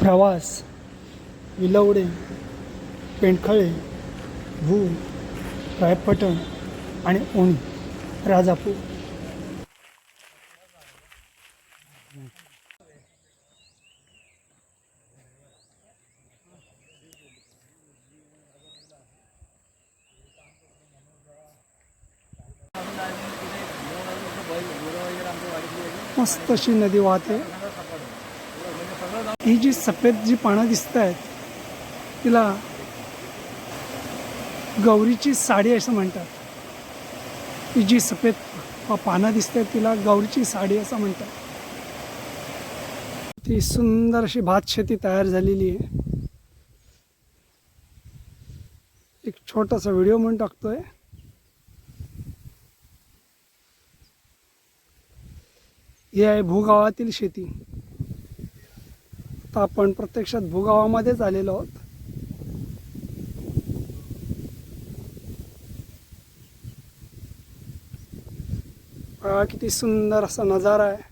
प्रवास विलवडे पेंडखळे भू रायपटण आणि ओणी राजापूर. मस्त अशी नदी वाहते. ही जी सफेद जी पानं दिसत आहेत तिला गौरीची साडी असं म्हणतात. ही जी सफेद पानं दिसत आहेत तिला गौरीची साडी असं म्हणतात. ती सुंदर अशी भात शेती तयार झालेली आहे. एक छोटासा व्हिडिओ म्हणून टाकतोय. ही आहे भूगावातील शेती. आता आपण प्रत्यक्षात भूगावामध्येच आलेलो आहोत. बघा किती सुंदर असा नजारा आहे.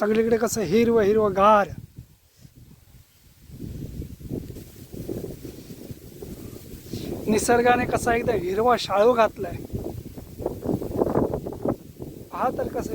सगळीकडे कसं हिरवं हिरवं गार. निसर्गाने कसा एकदा हिरवा शाळू घातलाय. पहा तर कसं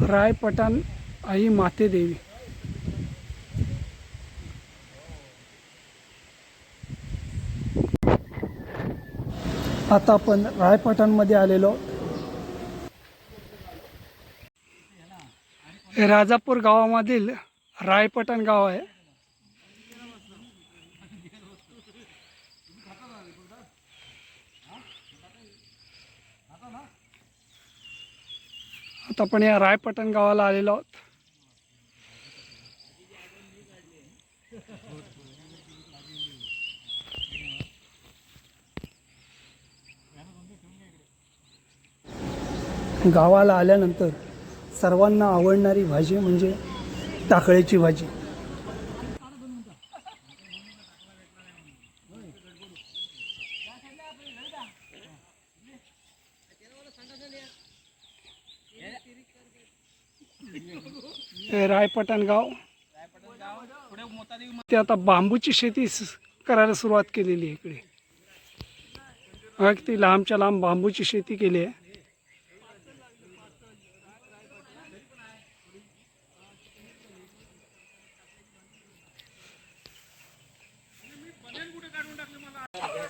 रायपटान आई माते देवी. आता आपण रायपटांमध्ये आलेलो आहोत. हे राजापूर गावामधील रायपटण गाव आहे. आता आपण या रायपटण गावाला आलेलो आहोत. गावाला आल्यानंतर सर्वांना आवडणारी भाजी म्हणजे टाकळीची भाजी. हे रायपटण गाव ते आता बांबूची शेती करायला सुरुवात केलेली आहे इकडे. ती लांबच्या लांब बांबूची शेती केली आहे.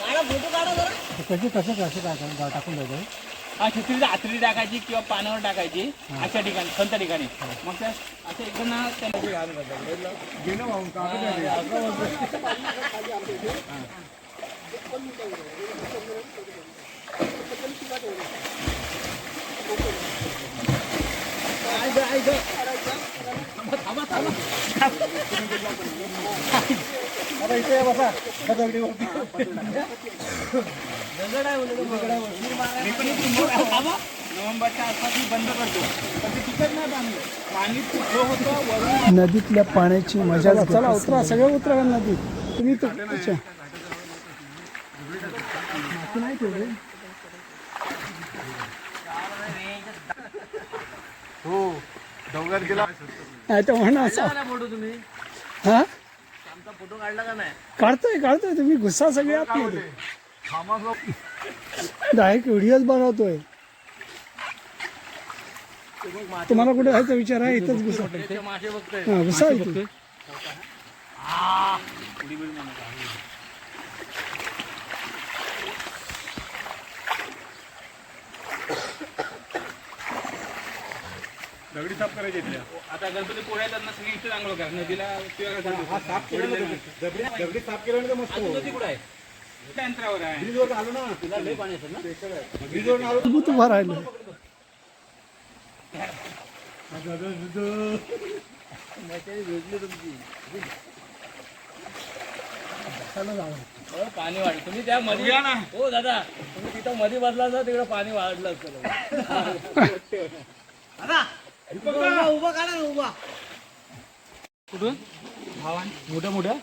करतात. त्याची कसं कसं टाकायचं टाकून द्यायचं हा छत्रीची आतरी टाकायची किंवा पानावर टाकायची अशा ठिकाणी संत ठिकाणी. मग त्या असं एकदम ना त्यांना गेलं वाहून आता इथे बसा. नदीतल्या पाण्याची मजा चला उतरा सगळे उतरा नदीत? तुम्ही तर अच्छा. नाही हो डोंगर गेला. नाही तर म्हणा असा. फोटो तुम्ही. हा? फोटो काढला का नाही? काढतोय काढतोय. तुम्ही घुसा सगळे आपले डायरेक्ट व्हिडिओज बनवतोय. तुम्हाला कुठे जायचा विचार आहे? इथंच ते मासे बघतोय हा घुसा इथे दगडी साफ करायची इथल्या. आता गणपती पोळ्यात त्यांना सगळी इथे चांगलं करा नदीला हा साफ केलं ना तुम्ही. दगडी दगडी साफ केलं ना तर मस्त नदी कुठं आहे. कुठल्या यंत्रावर आहे. ब्रिजवर आलो ना. तिला लय पाणी असेल ना. ब्रिजवर आलो. भूत उभा राहिलं. हो, पाणी वाढलं. तुम्ही त्या मध्ये हो दादा. तुम्ही तिथं मध्ये बसला ना तिकडे पाणी वाढलं असतं. उभा काढा ना उभा कुठून भावान मोठ्या मोठ्या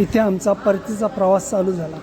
इथे आमचा परतीचा प्रवास चालू झाला.